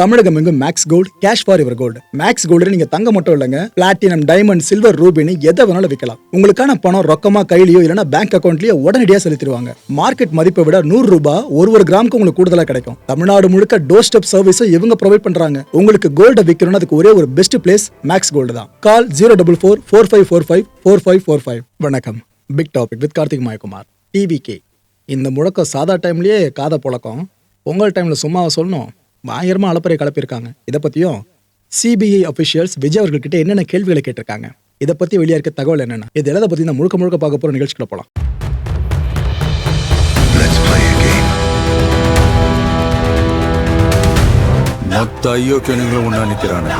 தமிழகம் எங்கும் maths gold cash for இவர் gold maths gold நீங்க தங்க மட்டும் இல்லைங்க. பிளாட்டினம் டைமண்ட் சில்வர் ரூபினி எதை வேணாலும் விற்கலாம் உங்களுக்கான பணம் ரொக்கமா கையிலயோ இல்லைன்னா பேங்க் அக்கௌண்ட்லயோ உடனடியாக செலுத்திடுவாங்க. மார்க்கெட் மதிப்பை விட நூறு ரூபாய் ஒரு ஒரு கிராமுக்கு உங்களுக்கு கூடுதலா கிடைக்கும். தமிழ்நாடு முழுக்க டோர் ஸ்டெப் சர்வீஸும் இவங்க ப்ரொவைட் பண்றாங்க. உங்களுக்கு கோல்ட விற்கணும்னு அதுக்கு ஒரே ஒரு பெஸ்ட் பிளேஸ் மேக்ஸ் கோல்டு தான். Call zero double four four five four five four five four five வணக்கம். Big topic with Karthik Mayakumar TVK இந்த முழக்கம் சாதா டைம்லயே காதை புழக்கம். பொங்கல் டைம்ல சும்மாவை சொல்லணும். பயங்கரமாக அலப்பறை கலப்பியிருக்காங்க. இதை பத்தியும் சிபிஐ அபிஷியல்ஸ் விஜய் அவர்கள்கிட்ட என்னென்ன கேள்விகளை கேட்டிருக்காங்க? இதை பத்தி வெளியா இருக்க தகவல் என்னென்ன? இது எல்லாத்த பற்றி நான் முழுக்க முழுக்க பார்க்க போகிற நிகழ்ச்சிக்குள்ள போகலாம் மொத்த ஐயோக்கியனுங்களும் ஒண்ணா நிக்கிறானே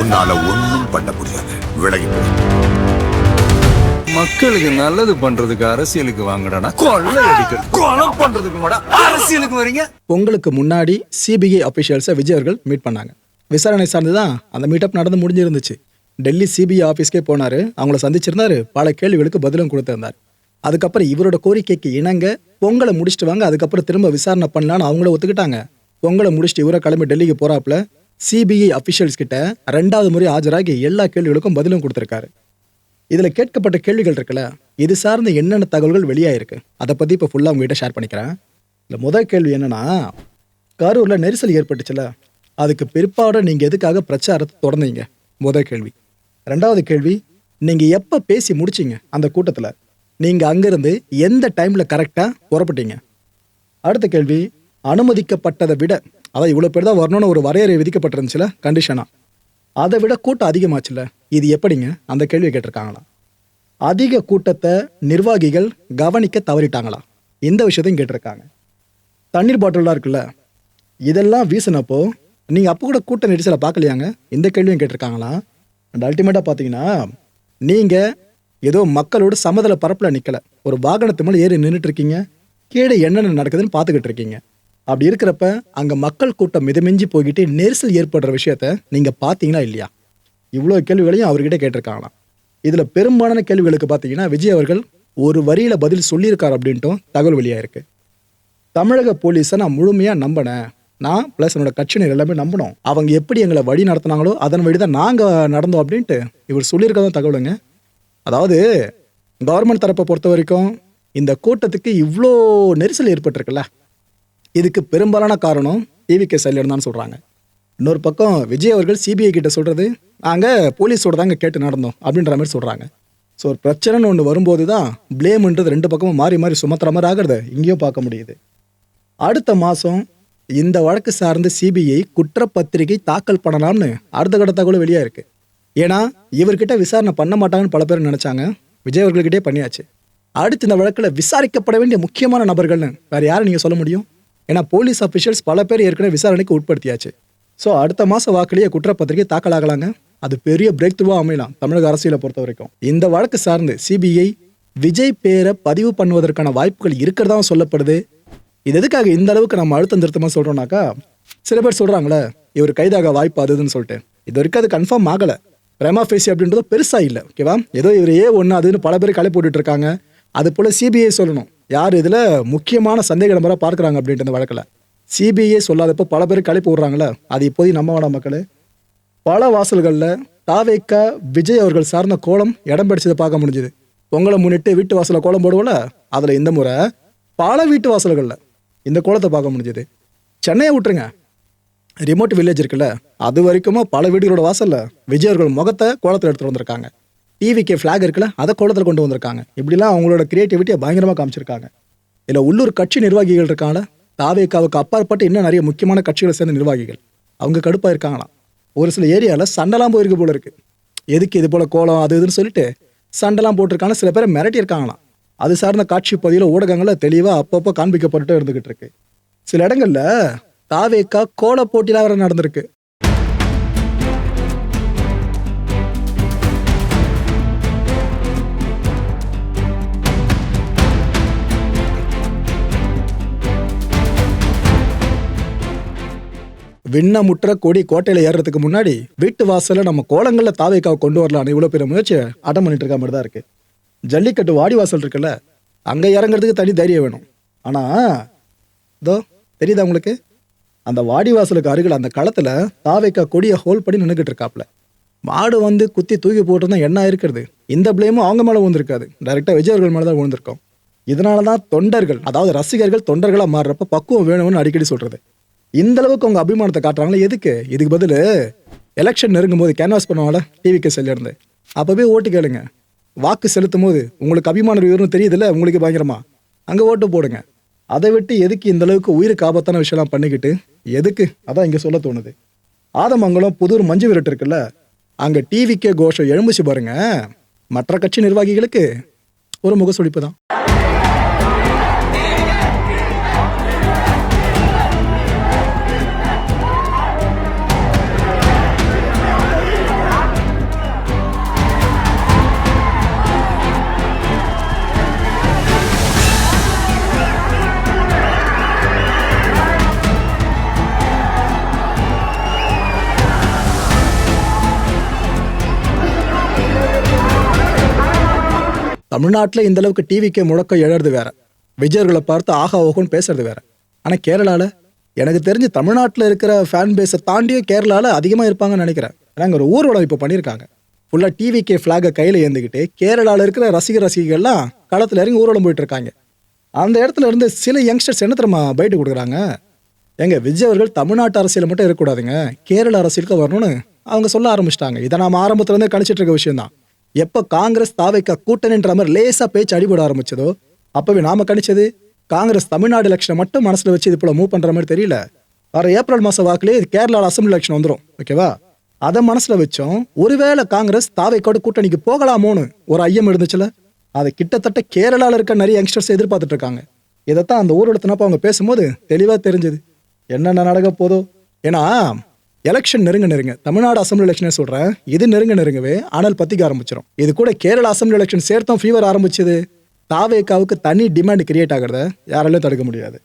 உன்னால ஒன்றும் பண்ண முடியாது. விலகி மக்களுக்கு நல்லது பண்றதுக்கு அரசியலுக்கு வாங்கடா. கொள்ளை அடிக்கிறது கொலை பண்றதுக்கு கூட அரசியலுக்கு வரீங்க? பொங்கலுக்கு முன்னாடி சிபிஐ அபிஷியல்ஸை விஜய் அவர்கள் மீட் பண்ணாங்க. விசாரணை சார்ந்து தான் அந்த மீட்டப் நடந்து முடிஞ்சிருந்துச்சு. டெல்லி சிபிஐ ஆஃபீஸ்க்கே போனாரு. அவங்கள சந்திச்சிருந்தாரு. பல கேள்விகளுக்கு பதிலும் கொடுத்திருந்தார். அதுக்கப்புறம் இவரோட கோரிக்கைக்கு இணங்க பொங்கலை முடிச்சுட்டு வாங்க. அதுக்கப்புறம் திரும்ப விசாரணை பண்ணலான்னு அவங்கள ஒத்துக்கிட்டாங்க. பொங்கலை முடிச்சுட்டு இவரை கிளம்பி டெல்லிக்கு போறாப்புல சிபிஐ அபிஷியல்ஸ் கிட்ட ரெண்டாவது முறை ஆஜராகி எல்லா கேள்விகளுக்கும் பதிலும் கொடுத்திருக்காரு. இதில் கேட்கப்பட்ட கேள்விகள் இருக்குல்ல? இது சார்ந்த என்னென்ன தகவல்கள் வெளியாயிருக்கு? அதை பற்றி இப்போ ஃபுல்லாக உங்ககிட்ட ஷேர் பண்ணிக்கிறேன். இல்லை முதல் கேள்வி என்னென்னா கரூரில் நெரிசல் ஏற்பட்டுச்சுல அதுக்கு பிற்பாடு நீங்கள் எதுக்காக பிரச்சாரத்தை தொடர்ந்தீங்க? முதல் கேள்வி. ரெண்டாவது கேள்வி நீங்கள் எப்போ பேசி முடிச்சீங்க அந்த கூட்டத்தில்? நீங்கள் அங்கேருந்து எந்த டைமில் கரெக்டாக புறப்பட்டீங்க? அடுத்த கேள்வி அனுமதிக்கப்பட்டதை விட அதான் இவ்வளோ பேர் தான் வரணும்னு ஒரு வரையறை விதிக்கப்பட்டிருந்துச்சுல கண்டிஷனா அதை விட கூட்டம் அதிகமாச்சுல இது எப்படிங்க? அந்த கேள்வியை கேட்டிருக்காங்களா? அதிக கூட்டத்தை நிர்வாகிகள் கவனிக்க தவறிட்டாங்களா? இந்த விஷயத்தையும் கேட்டிருக்காங்க. தண்ணீர் பாட்டில்லாம் இருக்குல்ல? இதெல்லாம் வீசினப்போ நீங்கள் அப்போ கூட கூட்ட நெரிசலை பார்க்கலையாங்க? இந்த கேள்வியும் கேட்டிருக்காங்களா? அண்ட் அல்டிமேட்டாக பார்த்தீங்கன்னா நீங்கள் ஏதோ மக்களோட சமதள பரப்பில் நிற்கல ஒரு வாகனத்து மேலே ஏறி நின்றுட்டு இருக்கீங்க. கீழே என்னென்ன நடக்குதுன்னு பார்த்துக்கிட்டு இருக்கீங்க. அப்படி இருக்கிறப்ப அங்கே மக்கள் கூட்டம் மிதமிஞ்சி போய்கிட்டு நெரிசல் ஏற்படுற விஷயத்த நீங்கள் பார்த்தீங்களா இல்லையா? இவ்வளோ கேள்விகளையும் அவர்கிட்ட கேட்டிருக்காங்களாம். இதில் பெரும்பாலான கேள்விகளுக்கு பார்த்தீங்கன்னா விஜய் அவர்கள் ஒரு வரியில் பதில் சொல்லியிருக்கார் அப்படின்ட்டும் தகவல் வெளியாயிருக்கு. தமிழக போலீஸை நான் முழுமையாக நம்பினேன். நான் ப்ளஸ் என்னோட கட்சியினர் எல்லாமே நம்பினோம். அவங்க எப்படி எங்களை வழி நடத்தினாங்களோ அதன் வழி தான் நாங்கள் நடந்தோம் அப்படின்ட்டு இவர் சொல்லியிருக்கதான் தகவலுங்க. அதாவது கவர்மெண்ட் தரப்பை பொறுத்த வரைக்கும் இந்த கூட்டத்துக்கு இவ்வளோ நெரிசல் ஏற்பட்டிருக்குல்ல. இதுக்கு பெரும்பாலான காரணம் ஈவிகே சைடில் தான் சொல்கிறாங்க இன்னொரு பக்கம் விஜய் அவர்கள் சிபிஐ கிட்ட சொல்கிறது நாங்கள் போலீஸோட தாங்க கேட்டு நடந்தோம் அப்படின்ற மாதிரி சொல்கிறாங்க ஸோ ஒரு பிரச்சனைன்னு ஒன்று வரும்போது தான் ப்ளேம்ன்றது ரெண்டு பக்கமும் மாறி மாறி சுமத்துற மாதிரி ஆகிறத இங்கேயும் பார்க்க முடியுது. அடுத்த மாதம் இந்த வழக்கு சார்ந்து சிபிஐ குற்றப்பத்திரிகை தாக்கல் பண்ணலாம்னு அடுத்த கட்ட கூட வெளியாக இருக்குது ஏன்னா இவர்கிட்ட விசாரணை பண்ண மாட்டாங்கன்னு பல பேர் நினச்சாங்க. விஜய் அவர்கள்கிட்டே பண்ணியாச்சு. அடுத்து இந்த வழக்கில் விசாரிக்கப்பட வேண்டிய முக்கியமான நபர்கள்னு வேறு யாரை நீங்கள் சொல்ல முடியும்? ஏன்னா போலீஸ் அஃபிஷியல்ஸ் பல பேர் ஏற்கனவே விசாரணைக்கு உட்படுத்தியாச்சு. ஸோ அடுத்த மாதம் வாக்கிலேயே குற்றப்பத்திரிகை தாக்கல் ஆகலாங்க அது பெரிய பிரேக் த்ரூவாக அமையலாம் தமிழக அரசியலை பொறுத்த வரைக்கும் இந்த வழக்கு சார்ந்து சிபிஐ விஜய் பேரை பதிவு பண்ணுவதற்கான வாய்ப்புகள் இருக்கிறதா சொல்லப்படுது. இது எதுக்காக இந்த அளவுக்கு நம்ம அழுத்தம் திருத்தமாக சொல்கிறோம்னாக்கா சில பேர் சொல்கிறாங்களே இவர் கைதாக வாய்ப்பு அதுன்னு சொல்லிட்டு. இது வரைக்கும் அது கன்ஃபார்ம் ஆகலை. பிரேமா ஃபேசி அப்படின்றது பெருசாக இல்லை ஓகேவா ஏதோ இவர் ஏ ஒன்று அதுன்னு பல பேர் களை போட்டுட்ருக்காங்க அது போல் சிபிஐ சொல்லணும். யார் இதில் முக்கியமான சந்தேக நபராக பார்க்குறாங்க அப்படின்ட்டு இந்த வழக்கில்? சிபிஐ சொல்லாதப்போ பல பேர் கழிப்பு விடுறாங்களே? அது இப்போதையும் நம்ம வேணாம் மக்களே. பல வாசல்களில் தாவேக்கா விஜய் அவர்கள் சார்ந்த கோலம் இடம் பிடிச்சதை பார்க்க முடிஞ்சுது. பொங்கலை முன்னிட்டு வீட்டு வாசலில் கோலம் போடுவோம்ல? அதில் இந்த முறை பல வீட்டு வாசல்களில் இந்த கோலத்தை பார்க்க முடிஞ்சுது. சென்னையை விட்டுருங்க. ரிமோட் வில்லேஜ் இருக்குல்ல அது வரைக்குமா பல வீடுகளோட வாசலில் விஜய் அவர்கள் முகத்தை கோலத்தில் எடுத்துகிட்டு வந்திருக்காங்க. டிவிக்கு ஃப்ளாக் இருக்குல்ல அதை கோலத்தில் கொண்டு வந்திருக்காங்க. இப்படிலாம் அவங்களோட கிரியேட்டிவிட்டியை பயங்கரமாக காமிச்சிருக்காங்க. இதில் உள்ளூர் கட்சி நிர்வாகிகள் இருக்காங்கள தாவேக்காவுக்கு அப்பாற்பட்டு இன்னும் நிறைய முக்கியமான கட்சிகளை சேர்ந்த நிர்வாகிகள். அவங்க கடுப்பாக இருக்காங்களாம் ஒரு சில ஏரியாவில் சண்டைலாம் போயிருக்கு போல இருக்குது எதுக்கு இது போல் கோலம் அது இதுன்னு சொல்லிட்டு சண்டைலாம் போட்டிருக்காங்க. சில பேரை மிரட்டியிருக்காங்களாம். அது சார்ந்த காட்சி பதிவில் ஊடகங்களில் தெளிவாக அப்பப்போ காண்பிக்கப்பட்டு இருந்துகிட்டு இருக்கு. சில இடங்கள்ல தாவேக்கா கோல போட்டிலாம் வேறு நடந்திருக்கு. விண்ணமுற்ற கொடி கோட்டையில ஏறுறதுக்கு முன்னாடி வீட்டு வாசல்ல நம்ம கோலங்கள்ல தாவைக்காவை கொண்டு வரலாம்னு இவ்வளோ பெரிய முயற்சி அட்டம் பண்ணிட்டு இருக்க மாதிரி தான் இருக்கு. ஜல்லிக்கட்டு வாடி வாசல் இருக்குல்ல அங்க இறங்குறதுக்கு தனி தைரியம் வேணும். ஆனா இதோ தெரியுதா உங்களுக்கு? அந்த வாடி வாசலுக்கு அருகில் அந்த களத்துல தாவைக்கா கொடியை ஹோல் பண்ணி நின்றுக்கிட்டு இருக்காப்ல மாடு வந்து குத்தி தூக்கி போட்டிருந்தா என்ன இருக்கிறது இந்த பிளேமும் அவங்க மேலே விழுந்திருக்காது. டைரெக்டாக விஜய் அவர்கள் மேலே தான் விழுந்திருக்கோம். இதனால தான் தொண்டர்கள் அதாவது ரசிகர்கள் தொண்டர்களாக மாறுறப்ப பக்குவம் வேணும்னு அடிக்கடி சொல்கிறது இந்த அளவுக்கு அவங்க அபிமானத்தை காட்டுறாங்களே? எதுக்கு? இதுக்கு பதில் எலெக்ஷன் நெருங்கும் போது கேன்வாஸ் பண்ணுவாங்கள டிவிக்கு செல்லிருந்து அப்போவே ஓட்டு கேளுங்க. வாக்கு செலுத்தும் போது உங்களுக்கு அபிமான விவரம் தெரியுதுல்ல? உங்களுக்கு பயங்கரமா. அங்கே ஓட்டு போடுங்க. அதை விட்டு எதுக்கு இந்த அளவுக்கு உயிருக்கு ஆபத்தான விஷயம்லாம் பண்ணிக்கிட்டு எதுக்கு? அதான் இங்கே சொல்ல தோணுது. ஆதமங்கலம் புதூர் மஞ்சு விரட்டு இருக்குல்ல? அங்கே டிவிக்கே கோஷம் எழும்புச்சு பாருங்க. மற்ற கட்சி நிர்வாகிகளுக்கு ஒரு முகசுளிப்பு தான். தமிழ்நாட்டில் இந்த அளவுக்கு டிவிக்கு முழக்கம் எழறது வேற. விஜயர்களை பார்த்து ஆகா ஓகோன்னு பேசுறது வேற. ஆனால் கேரளாவில் எனக்கு தெரிஞ்சு தமிழ்நாட்டில் இருக்கிற ஃபேன் பேஸை தாண்டியும் கேரளாவில் அதிகமாக இருப்பாங்கன்னு நினைக்கிறேன். ஏன்னா அங்கே ஒரு ஊர்வலம் இப்போ பண்ணியிருக்காங்க. ஃபுல்லாக டிவிகே ஃப்ளாகை கையில் ஏந்துக்கிட்டு கேரளாவில் இருக்கிற ரசிகர் ரசிகர்கள்லாம் களத்தில் இறங்கி ஊர்வலம் போயிட்டு இருக்காங்க அந்த இடத்துல இருந்து சில யங்ஸ்டர்ஸ் என்ன தெரியுமா பயிட்டு கொடுக்குறாங்க? எங்க விஜய் அவர்கள் தமிழ்நாட்டு அரசியல் மட்டும் இருக்கக்கூடாதுங்க. கேரள அரசியலுக்கு வரணும்னு அவங்க சொல்ல ஆரம்பிச்சிட்டாங்க. இதை நாம் ஆரம்பத்துலேருந்தே கணிச்சிட்டு இருக்க விஷயம்தான். எப்ப காங்கிரஸ் தாவைக்கா கூட்டணின்ற மாதிரி லேசா பேச்சு அடிபட ஆரம்பிச்சதோ அப்பவே நாம கணிச்சது காங்கிரஸ் தமிழ்நாடு எலெக்ஷனை மட்டும் மனசுல வச்சு இது போல மூவ் பண்ற மாதிரி தெரியல. வர ஏப்ரல் மாச வாக்குலேயே கேரளாவில் அசம்பிளி எலெக்ஷன் வந்துடும் ஓகேவா அதை மனசுல வச்சோம் ஒருவேளை காங்கிரஸ் தாவைக்கோடு கூட்டணிக்கு போகலாமோன்னு ஒரு ஐயம் இருந்துச்சுல அதை கிட்டத்தட்ட கேரளாவில் இருக்க நிறைய யங்ஸ்டர்ஸ் எதிர்பார்த்துட்டு இருக்காங்க. இதைத்தான் அந்த ஊர்வலத்தினப்ப அவங்க பேசும்போது தெளிவாக தெரிஞ்சது. என்னென்ன நடக்க போதோ ஏன்னா எலெக்ஷன் நெருங்க நெருங்க. தமிழ்நாடு அசம்பிளி எலெக்ஷனே சொல்கிறேன் இது நெருங்க நெருங்கவே ஆனால் பற்றிக்க ஆரம்பிச்சிடும் இது கூட கேரள அசம்பிளி எலெக்ஷன் சேர்த்தோம் ஃபீவர் ஆரம்பிச்சது. தாவேக்காவுக்கு தனி டிமாண்ட் கிரியேட் ஆகிறத யாராலையும் தடுக்க முடியாது.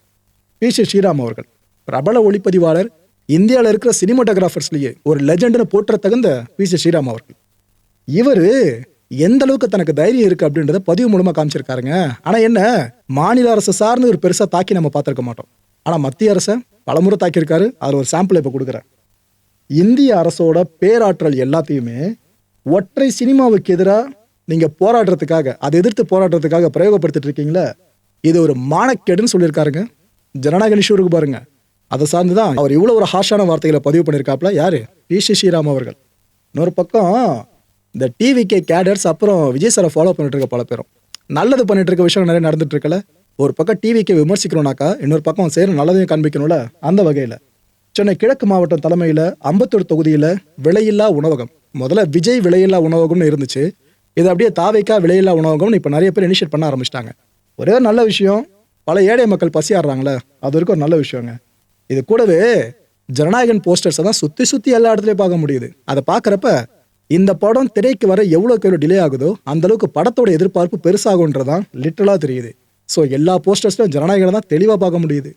பி. சி. ஸ்ரீராம் அவர்கள் பிரபல ஒளிப்பதிவாளர் இந்தியாவில் இருக்கிற சினிமோட்டோகிராஃபர்ஸ்லேயே ஒரு லெஜெண்டுன்னு போற்ற தகுந்த பி. சி. ஸ்ரீராம் அவர்கள். இவர் எந்த அளவுக்கு தனக்கு தைரியம் இருக்கு அப்படின்றத பதிவு மூலமா காமிச்சிருக்காருங்க. ஆனா என்ன மாநில அரசு சார்ந்து ஒரு பெருசா தாக்கி நம்ம பார்த்துருக்க மாட்டோம். ஆனா மத்திய அரசை பலமுறை தாக்கியிருக்காரு. அதில் ஒரு சாம்பிள் இப்போ கொடுக்குறேன் இந்திய அரசோட பேராற்றல் எல்லாத்தையுமே ஒற்றை சினிமாவுக்கு எதிராக நீங்கள் போராடுறதுக்காக அதை எதிர்த்து போராடுறதுக்காக பிரயோகப்படுத்திட்டு இருக்கீங்களே? இது ஒரு மானக்கேடுன்னு சொல்லியிருக்காருங்க. ஜனநாயக இஷ்யூ பாருங்க. அதை சார்ந்து தான் அவர் இவ்வளோ ஒரு ஹாஷான வார்த்தைகளை பதிவு பண்ணியிருக்காப்ல யார்? பி. சி. ஸ்ரீராம் அவர்கள். இன்னொரு பக்கம் இந்த டிவிகே கேடர்ஸ் அப்புறம் விஜய் சாரை ஃபாலோ பண்ணிட்டு இருக்க பல பேரும். நல்லது பண்ணிட்டு இருக்க விஷயம் நிறைய நடந்துட்டு இருக்கல ஒரு பக்கம் டிவிக்கு விமர்சிக்கிறோம்னாக்கா இன்னொரு பக்கம் செய்யற நல்லதையும் காண்பிக்கணும்ல. அந்த வகையில். சென்னை கிழக்கு மாவட்டம் தலைமையில் அம்பத்தூர் தொகுதியில் விலையில்லா உணவகம். முதல்ல விஜய் விலையில்லா உணவகம்னு இருந்துச்சு. இது அப்படியே தாவைக்கா விலையில்லா உணவகம்னு இப்போ நிறைய பேர் இனிஷியேட் பண்ண ஆரம்பிச்சிட்டாங்க. ஒரே ஒரு நல்ல விஷயம் பல ஏழை மக்கள் பசியாடுறாங்களே அது வரைக்கும் ஒரு நல்ல விஷயங்க. இது கூடவே ஜனநாயகன் போஸ்டர்ஸை தான் சுற்றி சுற்றி எல்லா இடத்துலையும் பார்க்க முடியுது. அதை பார்க்குறப்ப இந்த படம் திரைக்கு வர எவ்வளோக்கு எவ்வளோ டிலே ஆகுதோ அந்தளவுக்கு படத்தோட எதிர்பார்ப்பு பெருசாகுன்றதான் லிட்டலாக தெரியுது. ஸோ எல்லா போஸ்டர்ஸ்லையும் ஜனநாயகனை தான் தெளிவாக பார்க்க முடியுது.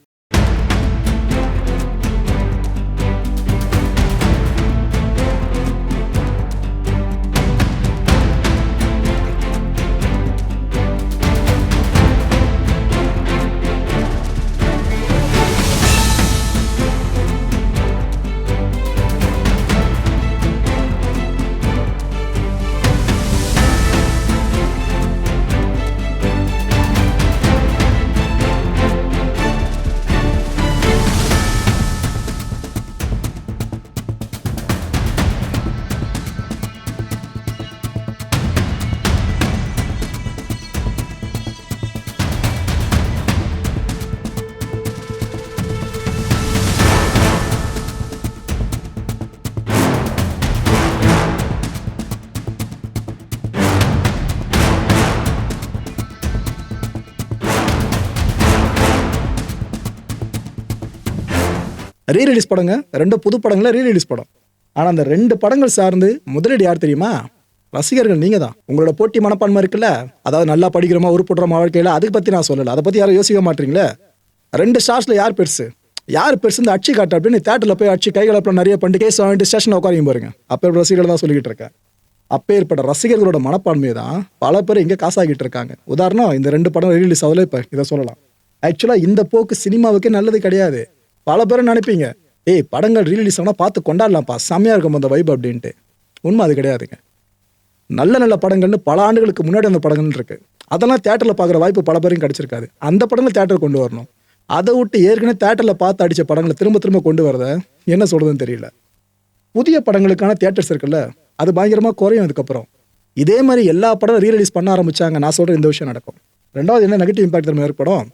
ரீ ரிலீஸ் படங்க. ரெண்டு புது படங்களை ரீ ரிலீஸ் படம். ஆனால் அந்த ரெண்டு படங்கள் சார்ந்து முதலீடு யார் தெரியுமா? ரசிகர்கள் நீங்கள் தான். உங்களோட போட்டி மனப்பான்மை இருக்குல்ல? அதாவது நல்லா படிக்கிறோமா உருப்படுறோமா வாழ்க்கையில்? அதை பற்றி நான் சொல்லலை. அதை பற்றி யாரும் யோசிக்க மாட்டீங்களே? ரெண்டு ஸ்டார்ஸில் யார் பெருசு? யார் பெருசு இந்த அச்சு காட்டு அப்படின்னு தேட்டரில் போய் அச்சு அப்புறம் நிறைய பண்ணிட்டு கேஸ் வாங்கிட்டு ஸ்டேஷனில் உட்காரியும் பாருங்க. அப்போ ரசிகர்கள் தான் சொல்லிக்கிட்டு இருக்கேன் அப்பேற்பட்ட ரசிகர்களோட மனப்பான்மையை தான் பல பேர் இங்கே காசாகிட்டு இருக்காங்க. உதாரணம் இந்த ரெண்டு படம் ரிலீஸ் ஆகல இப்போ இதை சொல்லலாம். ஆக்சுவலாக இந்த போக்கு சினிமாவுக்கே நல்லது கிடையாது. பல பேரும் நினைப்பீங்க. ஏய் படங்கள் ரீலீஸ் ஆனால் பார்த்து கொண்டாடலாம்ப்பா. செம்மையாக இருக்கும் அந்த வைப் அப்படின்ட்டு. உண்மை அது கிடையாதுங்க. நல்ல நல்ல படங்கள்னு பல ஆண்டுகளுக்கு முன்னாடி அந்த படங்கள் இருக்கு. அதெல்லாம் தேட்டரில் பார்க்குற வாய்ப்பு பல பேரும் கிடச்சிருக்காது. அந்த படங்கள் தேட்டர் கொண்டு வரணும். அதை விட்டு ஏற்கனவே தேட்டரில் பார்த்து அடித்த படங்களை திரும்ப திரும்ப கொண்டு வரத என்ன சொல்கிறதுன்னு தெரியல. புதிய படங்களுக்கான தியேட்டர்ஸ் இருக்குல்ல அது பயங்கரமாக குறையும் அதுக்கப்புறம். இதே மாதிரி எல்லா படம் ரீரிலீஸ் பண்ண ஆரம்பித்தாங்க நான் சொல்கிற இந்த விஷயம் நடக்கும். ரெண்டாவது என்ன நெகட்டிவ் இம்பாக்ட் தரும் ஏற்படும்?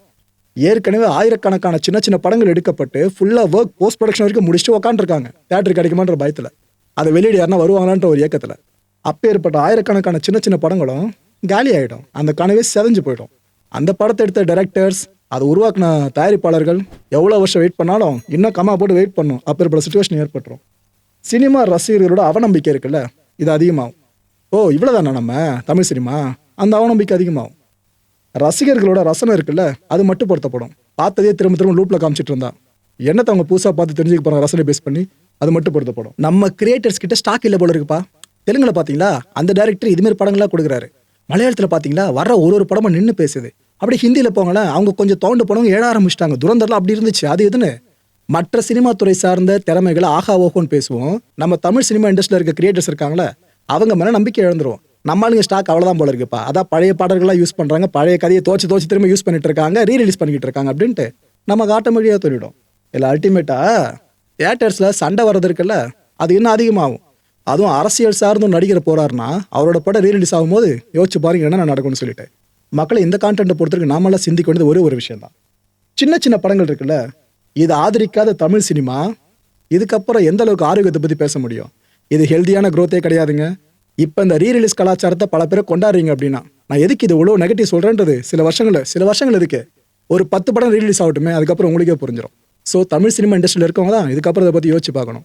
ஏற்கனவே ஆயிரக்கணக்கான சின்ன சின்ன படங்கள் எடுக்கப்பட்டு ஃபுல்லாக ஒர்க் போஸ்ட் ப்ரொடக்ஷன் வரைக்கும் முடிச்சுட்டு உட்காந்துருக்காங்க தேட்டர் கிடைக்குமான்ற பயத்தில். அதை வெளியிட யாருன்னா வருவாங்களான்ற ஒரு இயக்கத்தில் அப்பேற்பட்ட ஆயிரக்கணக்கான சின்ன சின்ன படங்களும் காலி ஆகிடும் அந்த கனவே செதஞ்சு போயிடும். அந்த படத்தை எடுத்த டைரக்டர்ஸ் அதை உருவாக்கின தயாரிப்பாளர்கள் எவ்வளோ வருஷம் வெயிட் பண்ணாலும் இன்னும் கம்மா போட்டு வெயிட் பண்ணும். அப்பேற்பட்ட சுச்சுவேஷன் ஏற்பட்டுரும். சினிமா ரசிகர்களோட அவநம்பிக்கை இருக்குல்ல இது அதிகமாகும். ஓ இவ்வளோதானா நம்ம? தமிழ் சினிமா? அந்த அவநம்பிக்கை அதிகமாகும். ரசிகர்களோட ரசனை இருக்குல்ல அது மட்டுப்படுத்தப்படும் பார்த்ததே திரும்ப திரும்ப லூப்பில் காமிச்சிட்டு இருந்தா. என்னத்தை அவங்க புதுசாக பார்த்து தெரிஞ்சுக்க போகிறாங்க ரசனை பேஸ் பண்ணி அது மட்டுப்படுத்தப்படும் நம்ம கிரியேட்டர்ஸ் கிட்ட ஸ்டாக் இல்லை போல இருக்குப்பா. தெலுங்குல பார்த்தீங்களா அந்த டேரக்டர் இதுமாரி படங்களாக கொடுக்குறாரு. மலையாளத்தில் பார்த்தீங்களா வர ஒரு ஒரு படமும் நின்று பேசுது. அப்படி ஹிந்தியில் போங்களேன் அவங்க கொஞ்சம் தோண்டு படம் ஏழ ஆரம்பிச்சிட்டாங்க. துரந்தர்லாம் அப்படி இருந்துச்சு. அது எதுன்னு? மற்ற சினிமா துறை சார்ந்த திறமைகளை ஆஹா ஓஹோன்னு பேசுவோம். நம்ம தமிழ் சினிமா இண்டஸ்ட்ரியில் இருக்க கிரியேட்டர்ஸ் இருக்காங்களே அவங்க மேலே நம்பிக்கை இழந்துருவோம். நம்ம ஸ்டாக் அவ்வளோதான் போல இருக்குப்பா. அதான் பழைய பாடல்கள்லாம் யூஸ் பண்ணுறாங்க பழைய கதையை தோச்சு தோச்சு திரும்ப யூஸ் பண்ணிட்டு இருக்காங்க. ரீ ரிலீஸ் பண்ணிக்கிட்டு இருக்காங்க அப்படின்ட்டு நமக்கு ஆட்டோமேட்டிக்காக தோறிடும் இல்லை அல்டிமேட்டா தியேட்டர்ஸில் சண்டை வர்றது இருக்குல்ல அது இன்னும் அதிகமாகும். அதுவும் அரசியல் சார்ந்தும் நடிகர் போறாருன்னா அவரோட படம் ரீ ரிலீஸ் ஆகும்போது யோசிச்சு பாருங்க என்ன நடக்கும்னு சொல்லிட்டு. மக்களை இந்த கான்டென்ட்டை பொறுத்தவரைக்கும் நாமெல்லாம் சிந்திக்க வேண்டியது ஒரே ஒரு விஷயம் தான் சின்ன சின்ன படங்கள் இருக்குல்ல இது ஆதரிக்காத தமிழ் சினிமா இதுக்கப்புறம் எந்த அளவுக்கு ஆரோக்கியத்தை பற்றி பேச முடியும்? இது ஹெல்தியான க்ரோத்தே கிடையாதுங்க. இப்போ இந்த ரீரிலீஸ் கலாச்சாரத்தை பல பேர் கொண்டாடுறீங்க அப்படின்னா நான் எதுக்கு இது இவ்வளோ நெகட்டிவ் சொல்கிறேன்றது சில வருஷங்கள் சில வருஷங்கள் இருக்கு ஒரு பத்து படம் ரீலீஸ் ஆகட்டுமே அதுக்கப்புறம் உங்களுக்கே புரிஞ்சிடும் ஸோ தமிழ் சினிமா இண்டஸ்ட்ரியில் இருக்கவங்க தான் இதுக்கப்புறம் இதை பற்றி யோசிச்சு பார்க்கணும்.